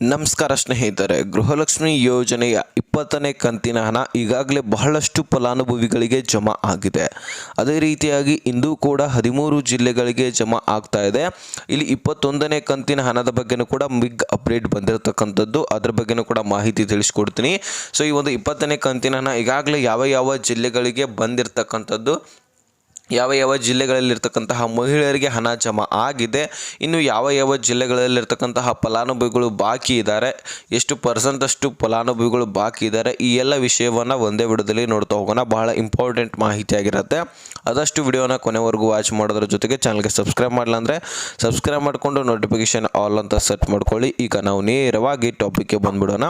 ನಮಸ್ಕಾರ ಸ್ನೇಹಿತರೆ, ಗೃಹಲಕ್ಷ್ಮಿ ಯೋಜನೆಯ ಇಪ್ಪತ್ತನೇ ಕಂತಿನ ಹಣ ಈಗಾಗಲೇ ಬಹಳಷ್ಟು ಫಲಾನುಭವಿಗಳಿಗೆ ಜಮಾ ಆಗಿದೆ. ಅದೇ ರೀತಿಯಾಗಿ ಇಂದು ಕೂಡ ಹದಿಮೂರು ಜಿಲ್ಲೆಗಳಿಗೆ ಜಮಾ ಆಗ್ತಾ ಇದೆ. ಇಲ್ಲಿ ಇಪ್ಪತ್ತೊಂದನೇ ಕಂತಿನ ಹಣದ ಬಗ್ಗೆನೂ ಕೂಡ ಬಿಗ್ ಅಪ್ಡೇಟ್ ಬಂದಿರತಕ್ಕಂಥದ್ದು. ಅದರ ಬಗ್ಗೆನೂ ಕೂಡ ಮಾಹಿತಿ ತಿಳಿಸ್ಕೊಡ್ತೀನಿ. ಸೊ ಈ ಒಂದು ಇಪ್ಪತ್ತನೇ ಕಂತಿನ ಹಣ ಈಗಾಗಲೇ ಯಾವ ಯಾವ ಜಿಲ್ಲೆಗಳಿಗೆ ಬಂದಿರತಕ್ಕಂಥದ್ದು ಯಾವ ಯಾವ ಜಿಲ್ಲೆಗಳಲ್ಲಿರ್ತಕ್ಕಂತಹ ಮಹಿಳೆಯರಿಗೆ ಹಣ ಜಮಾ ಆಗಿದೆ, ಇನ್ನು ಯಾವ ಯಾವ ಜಿಲ್ಲೆಗಳಲ್ಲಿರ್ತಕ್ಕಂತಹ ಫಲಾನುಭವಿಗಳು ಬಾಕಿ ಇದ್ದಾರೆ, ಎಷ್ಟು ಪರ್ಸೆಂಟಷ್ಟು ಫಲಾನುಭವಿಗಳು ಬಾಕಿ ಇದ್ದಾರೆ, ಈ ಎಲ್ಲ ವಿಷಯವನ್ನು ಒಂದೇ ವಿಡಿಯೋದಲ್ಲಿ ನೋಡ್ತಾ ಹೋಗೋಣ. ಬಹಳ ಇಂಪಾರ್ಟೆಂಟ್ ಮಾಹಿತಿ ಆಗಿರುತ್ತೆ ಆದಷ್ಟು ವಿಡಿಯೋನ ಕೊನೆವರೆಗೂ ವಾಚ್ ಮಾಡೋದ್ರ ಜೊತೆಗೆ ಚಾನಲ್ಗೆ ಸಬ್ಸ್ಕ್ರೈಬ್ ಮಾಡಲ್ಲ ಅಂದರೆ ಸಬ್ಸ್ಕ್ರೈಬ್ ಮಾಡಿಕೊಂಡು ನೋಟಿಫಿಕೇಶನ್ ಆಲ್ ಅಂತ ಸೆಟ್ ಮಾಡ್ಕೊಳ್ಳಿ. ಈಗ ನಾವು ನೇರವಾಗಿ ಟಾಪಿಕ್ಗೆ ಬಂದ್ಬಿಡೋಣ.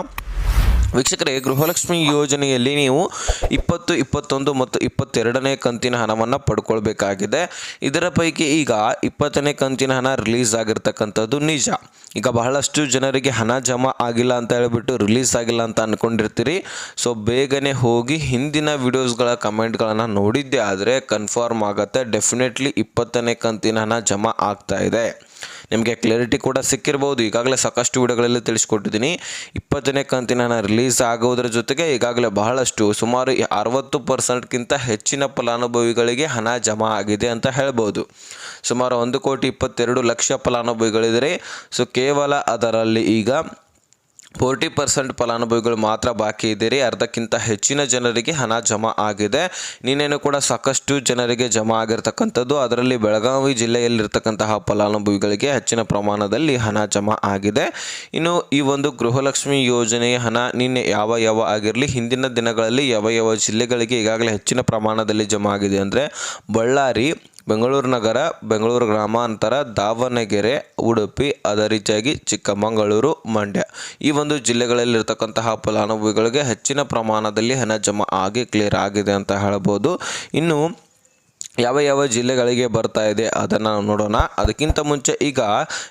ವೀಕ್ಷಕರೇ, ಗೃಹಲಕ್ಷ್ಮಿ ಯೋಜನೆಯಲ್ಲಿ ನೀವು ಇಪ್ಪತ್ತು, ಇಪ್ಪತ್ತೊಂದು ಮತ್ತು ಇಪ್ಪತ್ತೆರಡನೇ ಕಂತಿನ ಹಣವನ್ನು ಪಡ್ಕೊಳ್ಬೇಕಾಗಿದೆ. ಇದರ ಪೈಕಿ ಈಗ ಇಪ್ಪತ್ತನೇ ಕಂತಿನ ಹಣ ರಿಲೀಸ್ ಆಗಿರ್ತಕ್ಕಂಥದ್ದು ನಿಜ. ಈಗ ಬಹಳಷ್ಟು ಜನರಿಗೆ ಹಣ ಜಮಾ ಆಗಿಲ್ಲ ಅಂತ ಹೇಳಿಬಿಟ್ಟು ರಿಲೀಸ್ ಆಗಿಲ್ಲ ಅಂತ ಅಂದ್ಕೊಂಡಿರ್ತೀರಿ ಸೊ, ಬೇಗನೆ ಹೋಗಿ ಹಿಂದಿನ ವಿಡಿಯೋಸ್ಗಳ ಕಮೆಂಟ್ಗಳನ್ನು ನೋಡಿದ್ದೆ ಆದರೆ ಕನ್ಫರ್ಮ್ ಆಗುತ್ತೆ, ಡೆಫಿನೆಟ್ಲಿ ಇಪ್ಪತ್ತನೇ ಕಂತಿನ ಹಣ ಜಮಾ ಆಗ್ತಾ ಇದೆ. ನಿಮಗೆ ಕ್ಲಾರಿಟಿ ಕೂಡ ಸಿಕ್ಕಿರ್ಬೋದು. ಈಗಾಗಲೇ ಸಾಕಷ್ಟು ವಿಡಿಯೋಗಳಲ್ಲಿ ತಿಳಿಸ್ಕೊಟ್ಟಿದ್ದೀನಿ. ಇಪ್ಪತ್ತನೇ ಕಂತಿನ ರಿಲೀಸ್ ಆಗೋದ್ರ ಜೊತೆಗೆ ಈಗಾಗಲೇ ಬಹಳಷ್ಟು ಸುಮಾರು ಅರವತ್ತು ಪರ್ಸೆಂಟ್ಗಿಂತ ಹೆಚ್ಚಿನ ಫಲಾನುಭವಿಗಳಿಗೆ ಹಣ ಜಮಾ ಆಗಿದೆ ಅಂತ ಹೇಳ್ಬೋದು. ಸುಮಾರು ಒಂದು ಕೋಟಿ ಇಪ್ಪತ್ತೆರಡು ಲಕ್ಷ ಫಲಾನುಭವಿಗಳಿದ್ದರೆ. ಸೊ ಕೇವಲ ಅದರಲ್ಲಿ ಈಗ ಫೋರ್ಟಿ ಪರ್ಸೆಂಟ್ ಫಲಾನುಭವಿಗಳು ಮಾತ್ರ ಬಾಕಿ ಇದ್ದೀರಿ. ಅರ್ಧಕ್ಕಿಂತ ಹೆಚ್ಚಿನ ಜನರಿಗೆ ಹಣ ಜಮಾ ಆಗಿದೆ. ನಿನ್ನೇನು ಕೂಡ ಸಾಕಷ್ಟು ಜನರಿಗೆ ಜಮಾ ಆಗಿರ್ತಕ್ಕಂಥದ್ದು. ಅದರಲ್ಲಿ ಬೆಳಗಾವಿ ಜಿಲ್ಲೆಯಲ್ಲಿರ್ತಕ್ಕಂತಹ ಫಲಾನುಭವಿಗಳಿಗೆ ಹೆಚ್ಚಿನ ಪ್ರಮಾಣದಲ್ಲಿ ಹಣ ಜಮಾ ಆಗಿದೆ. ಇನ್ನು ಈ ಒಂದು ಗೃಹಲಕ್ಷ್ಮಿ ಯೋಜನೆಯ ಹಣ ನಿನ್ನೆ ಯಾವ ಯಾವ ಆಗಿರಲಿ, ಹಿಂದಿನ ದಿನಗಳಲ್ಲಿ ಯಾವ ಯಾವ ಜಿಲ್ಲೆಗಳಿಗೆ ಈಗಾಗಲೇ ಹೆಚ್ಚಿನ ಪ್ರಮಾಣದಲ್ಲಿ ಜಮಾ ಆಗಿದೆ ಅಂದರೆ ಬಳ್ಳಾರಿ ಬೆಂಗಳೂರು ನಗರ, ಬೆಂಗಳೂರು ಗ್ರಾಮಾಂತರ, ದಾವಣಗೆರೆ, ಉಡುಪಿ ಅದೇ ರೀತಿಯಾಗಿ ಚಿಕ್ಕಮಗಳೂರು, ಮಂಡ್ಯ. ಈ ಒಂದು ಜಿಲ್ಲೆಗಳಲ್ಲಿರ್ತಕ್ಕಂತಹ ಫಲಾನುಭವಿಗಳಿಗೆ ಹೆಚ್ಚಿನ ಪ್ರಮಾಣದಲ್ಲಿ ಹಣ ಜಮಾ ಆಗಿ ಕ್ಲಿಯರ್ ಆಗಿದೆ ಅಂತ ಹೇಳ್ಬೋದು. ಇನ್ನು ಯಾವ ಯಾವ ಜಿಲ್ಲೆಗಳಿಗೆ ಬರ್ತಾ ಇದೆ ಅದನ್ನು ನೋಡೋಣ. ಅದಕ್ಕಿಂತ ಮುಂಚೆ ಈಗ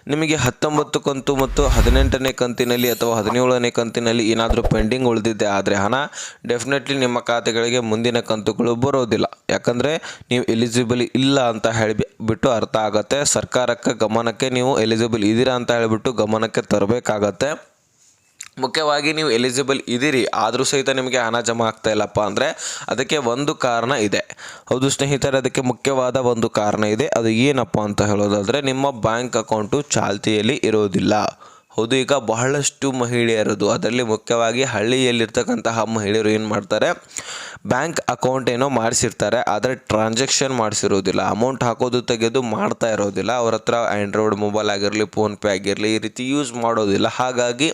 ನಿಮಗೆ ಹತ್ತೊಂಬತ್ತು ಕಂತು ಮತ್ತು ಹದಿನೆಂಟನೇ ಕಂತಿನಲ್ಲಿ ಅಥವಾ ಹದಿನೇಳನೇ ಕಂತಿನಲ್ಲಿ ಏನಾದರೂ ಪೆಂಡಿಂಗ್ ಉಳಿದಿದ್ದೆ ಆದರೆ ಹಣ ಡೆಫಿನೆಟ್ಲಿ ನಿಮ್ಮ ಖಾತೆಗಳಿಗೆ ಮುಂದಿನ ಕಂತುಗಳು ಬರೋದಿಲ್ಲ. ಯಾಕಂದರೆ ನೀವು ಎಲಿಜಿಬಲ್ ಇಲ್ಲ ಅಂತ ಹೇಳಿ ಬಿಟ್ಟು ಅರ್ಥ ಆಗುತ್ತೆ. ಸರ್ಕಾರಕ್ಕೆ ಗಮನಕ್ಕೆ ನೀವು ಎಲಿಜಿಬಲ್ ಇದ್ದೀರಾ ಅಂತ ಹೇಳಿಬಿಟ್ಟು ಗಮನಕ್ಕೆ ತರಬೇಕಾಗತ್ತೆ. ಮುಖ್ಯವಾಗಿ ನೀವು ಎಲಿಜಿಬಲ್ ಇದ್ದೀರಿ, ಆದರೂ ಸಹಿತ ನಿಮಗೆ ಹಣ ಜಮಾ ಆಗ್ತಾ ಇಲ್ಲಪ್ಪ ಅಂದರೆ ಅದಕ್ಕೆ ಒಂದು ಕಾರಣ ಇದೆ. ಹೌದು ಸ್ನೇಹಿತರೆ, ಅದಕ್ಕೆ ಮುಖ್ಯವಾದ ಒಂದು ಕಾರಣ ಇದೆ. ಅದು ಏನಪ್ಪ ಅಂತ ಹೇಳೋದಾದರೆ ನಿಮ್ಮ ಬ್ಯಾಂಕ್ ಅಕೌಂಟು ಚಾಲ್ತಿಯಲ್ಲಿ ಇರೋದಿಲ್ಲ. ಹೌದು, ಈಗ ಬಹಳಷ್ಟು ಮಹಿಳೆಯರದು, ಅದರಲ್ಲಿ ಮುಖ್ಯವಾಗಿ ಹಳ್ಳಿಯಲ್ಲಿರ್ತಕ್ಕಂತಹ ಮಹಿಳೆಯರು ಏನು ಮಾಡ್ತಾರೆ, ಬ್ಯಾಂಕ್ ಅಕೌಂಟ್ ಏನೋ ಮಾಡಿಸಿರ್ತಾರೆ, ಆದರೆ ಟ್ರಾನ್ಸಾಕ್ಷನ್ ಮಾಡಿಸಿರೋದಿಲ್ಲ. ಅಮೌಂಟ್ ಹಾಕೋದು ತೆಗೆದು ಮಾಡ್ತಾ ಇರೋದಿಲ್ಲ. ಅವ್ರ ಹತ್ರ ಆ್ಯಂಡ್ರಾಯ್ಡ್ ಮೊಬೈಲ್ ಆಗಿರಲಿ ಫೋನ್ಪೇ ಆಗಿರಲಿ, ಈ ರೀತಿ ಯೂಸ್ ಮಾಡೋದಿಲ್ಲ. ಹಾಗಾಗಿ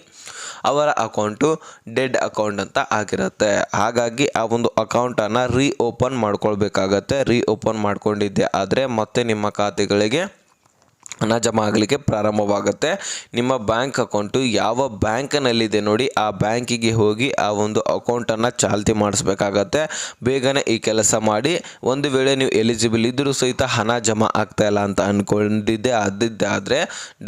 ಅವರ ಅಕೌಂಟು ಡೆಡ್ ಅಕೌಂಟ್ ಅಂತ ಆಗಿರುತ್ತೆ. ಹಾಗಾಗಿ ಆ ಒಂದು ಅಕೌಂಟನ್ನು ರೀ ಓಪನ್ ಮಾಡ್ಕೊಳ್ಬೇಕಾಗತ್ತೆ. ರೀ ಓಪನ್ ಮಾಡ್ಕೊಂಡಿದ್ದೆ. ಆದರೆ ಮತ್ತೆ ನಿಮ್ಮ ಖಾತೆಗಳಿಗೆ ಹಣ ಜಮಾ ಆಗಲಿಕ್ಕೆ ಪ್ರಾರಂಭವಾಗುತ್ತೆ. ನಿಮ್ಮ ಬ್ಯಾಂಕ್ ಅಕೌಂಟು ಯಾವ ಬ್ಯಾಂಕ್ನಲ್ಲಿದೆ ನೋಡಿ, ಆ ಬ್ಯಾಂಕಿಗೆ ಹೋಗಿ ಆ ಒಂದು ಅಕೌಂಟನ್ನು ಚಾಲ್ತಿ ಮಾಡಿಸ್ಬೇಕಾಗತ್ತೆ. ಬೇಗನೆ ಈ ಕೆಲಸ ಮಾಡಿ, ಒಂದು ವೇಳೆ ನೀವು ಎಲಿಜಿಬಲ್ ಇದ್ದರೂ ಸಹಿತ ಹಣ ಜಮಾ ಆಗ್ತಾ ಇಲ್ಲ ಅಂತ ಅಂದ್ಕೊಂಡಿದ್ದೆ ಆದಿದ್ದಾದರೆ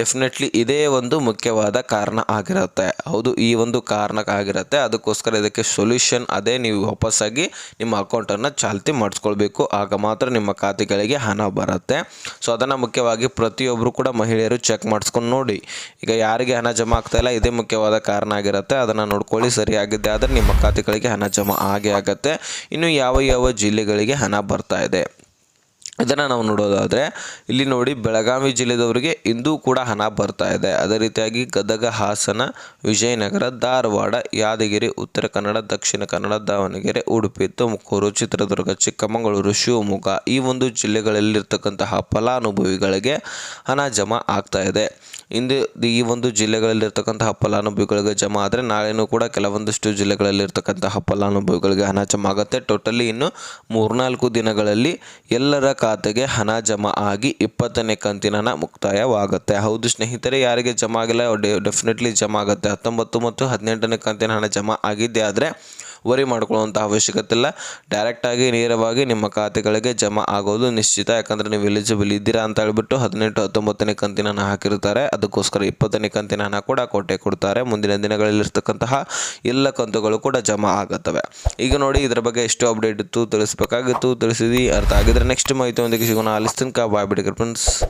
ಡೆಫಿನೆಟ್ಲಿ ಇದೇ ಒಂದು ಮುಖ್ಯವಾದ ಕಾರಣ ಆಗಿರುತ್ತೆ. ಹೌದು, ಈ ಒಂದು ಕಾರಣಕ್ಕಾಗಿರುತ್ತೆ ಅದಕ್ಕೋಸ್ಕರ ಇದಕ್ಕೆ ಸೊಲ್ಯೂಷನ್ ಅದೇ ನೀವು ವಾಪಸ್ಸಾಗಿ ನಿಮ್ಮ ಅಕೌಂಟನ್ನು ಚಾಲ್ತಿ ಮಾಡಿಸ್ಕೊಳ್ಬೇಕು. ಆಗ ಮಾತ್ರ ನಿಮ್ಮ ಖಾತೆಗಳಿಗೆ ಹಣ ಬರುತ್ತೆ. ಸೊ ಅದನ್ನು ಮುಖ್ಯವಾಗಿ ಪ್ರತಿಯೊಬ್ಬರು ಕೂಡ ಮಹಿಳೆಯರು ಚೆಕ್ ಮಾಡಿಸ್ಕೊಂಡು ನೋಡಿ. ಈಗ ಯಾರಿಗೆ ಹಣ ಜಮಾ ಆಗ್ತಾ ಇಲ್ಲ, ಇದೇ ಮುಖ್ಯವಾದ ಕಾರಣ ಆಗಿರುತ್ತೆ. ಅದನ್ನು ನೋಡ್ಕೊಳ್ಳಿ ಸರಿಯಾಗಿದ್ದೆ ಆದರೆ ನಿಮ್ಮ ಖಾತೆಗಳಿಗೆ ಹಣ ಜಮಾ ಆಗೇ ಆಗುತ್ತೆ. ಇನ್ನು ಯಾವ ಯಾವ ಜಿಲ್ಲೆಗಳಿಗೆ ಹಣ ಬರ್ತಾ ಇದೆ? ಇದನ್ನು ನಾವು ನೋಡೋದಾದರೆ, ಇಲ್ಲಿ ನೋಡಿ ಬೆಳಗಾವಿ ಜಿಲ್ಲೆದವರಿಗೆ ಇಂದೂ ಕೂಡ ಹಣ ಬರ್ತಾ ಇದೆ. ಅದೇ ರೀತಿಯಾಗಿ ಗದಗ, ಹಾಸನ, ವಿಜಯನಗರ, ಧಾರವಾಡ, ಯಾದಗಿರಿ, ಉತ್ತರ ಕನ್ನಡ, ದಕ್ಷಿಣ ಕನ್ನಡ, ದಾವಣಗೆರೆ, ಉಡುಪಿ, ತುಮಕೂರು, ಚಿತ್ರದುರ್ಗ, ಚಿಕ್ಕಮಗಳೂರು, ಶಿವಮೊಗ್ಗ ಈ ಒಂದು ಜಿಲ್ಲೆಗಳಲ್ಲಿರ್ತಕ್ಕಂತಹ ಫಲಾನುಭವಿಗಳಿಗೆ ಹಣ ಜಮಾ ಆಗ್ತಾ ಇದೆ. ಇಂದು ಈ ಒಂದು ಜಿಲ್ಲೆಗಳಲ್ಲಿರ್ತಕ್ಕಂತಹ ಫಲಾನುಭವಿಗಳಿಗೆ ಜಮಾ ಆದರೆ ನಾಳೆನೂ ಕೂಡ ಕೆಲವೊಂದಿಷ್ಟು ಜಿಲ್ಲೆಗಳಲ್ಲಿರ್ತಕ್ಕಂತಹ ಫಲಾನುಭವಿಗಳಿಗೆ ಹಣ ಜಮಾ ಆಗುತ್ತೆ. ಟೋಟಲಿ ಇನ್ನು ಮೂರ್ನಾಲ್ಕು ದಿನಗಳಲ್ಲಿ ಎಲ್ಲರ ಖಾತೆಗೆ ಹಣ ಜಮಾ ಆಗಿ ಇಪ್ಪತ್ತನೇ ಕಂತಿನ ಹಣ ಮುಕ್ತಾಯವಾಗುತ್ತೆ. ಹೌದು ಸ್ನೇಹಿತರೆ, ಯಾರಿಗೆ ಜಮಾ ಆಗಿಲ್ಲ ಡೆಫಿನೆಟ್ಲಿ ಜಮಾ ಆಗುತ್ತೆ. ಹತ್ತೊಂಬತ್ತು ಮತ್ತು ಹದಿನೆಂಟನೇ ಕಂತಿನ ಹಣ ಜಮಾ ಆಗಿದ್ದೆ ಆದರೆ ವರಿ ಮಾಡ್ಕೊಳ್ಳುವಂಥ ಅವಶ್ಯಕತೆ ಇಲ್ಲ ಡೈರೆಕ್ಟಾಗಿ ನೇರವಾಗಿ ನಿಮ್ಮ ಖಾತೆಗಳಿಗೆ ಜಮಾ ಆಗೋದು ನಿಶ್ಚಿತ. ಯಾಕಂದರೆ ನೀವು ಎಲಿಜಿಬಲ್ ಇದ್ದೀರಾ ಅಂತ ಹೇಳ್ಬಿಟ್ಟು ಹದಿನೆಂಟು, ಹತ್ತೊಂಬತ್ತನೇ ಕಂತಿನ ಹಾಕಿರ್ತಾರೆ ಅದಕ್ಕೋಸ್ಕರ ಇಪ್ಪತ್ತನೇ ಕಂತಿನ ಕೂಡ ಕೊಟ್ಟೆ ಕೊಡ್ತಾರೆ. ಮುಂದಿನ ದಿನಗಳಲ್ಲಿರ್ತಕ್ಕಂತಹ ಎಲ್ಲ ಕಂತುಗಳು ಕೂಡ ಜಮಾ ಆಗುತ್ತವೆ. ಈಗ ನೋಡಿ, ಇದರ ಬಗ್ಗೆ ಎಷ್ಟು ಅಪ್ಡೇಟ್ ಇತ್ತು. ತಿಳಿಸಬೇಕಾಗಿತ್ತು. ತಿಳಿಸಿದಿ. ಅರ್ಥ ಆಗಿದ್ರೆ ನೆಕ್ಸ್ಟ್ ಮಾಹಿತಿ ಮಾಹಿತಿಯೊಂದಿಗೆ ಸಿಗೋಣ. ಅಲಿಸ್ತಿನ್ಕ ಬಾಯ್ ಬಿಡಿ ಫ್ರೆಂಡ್ಸ್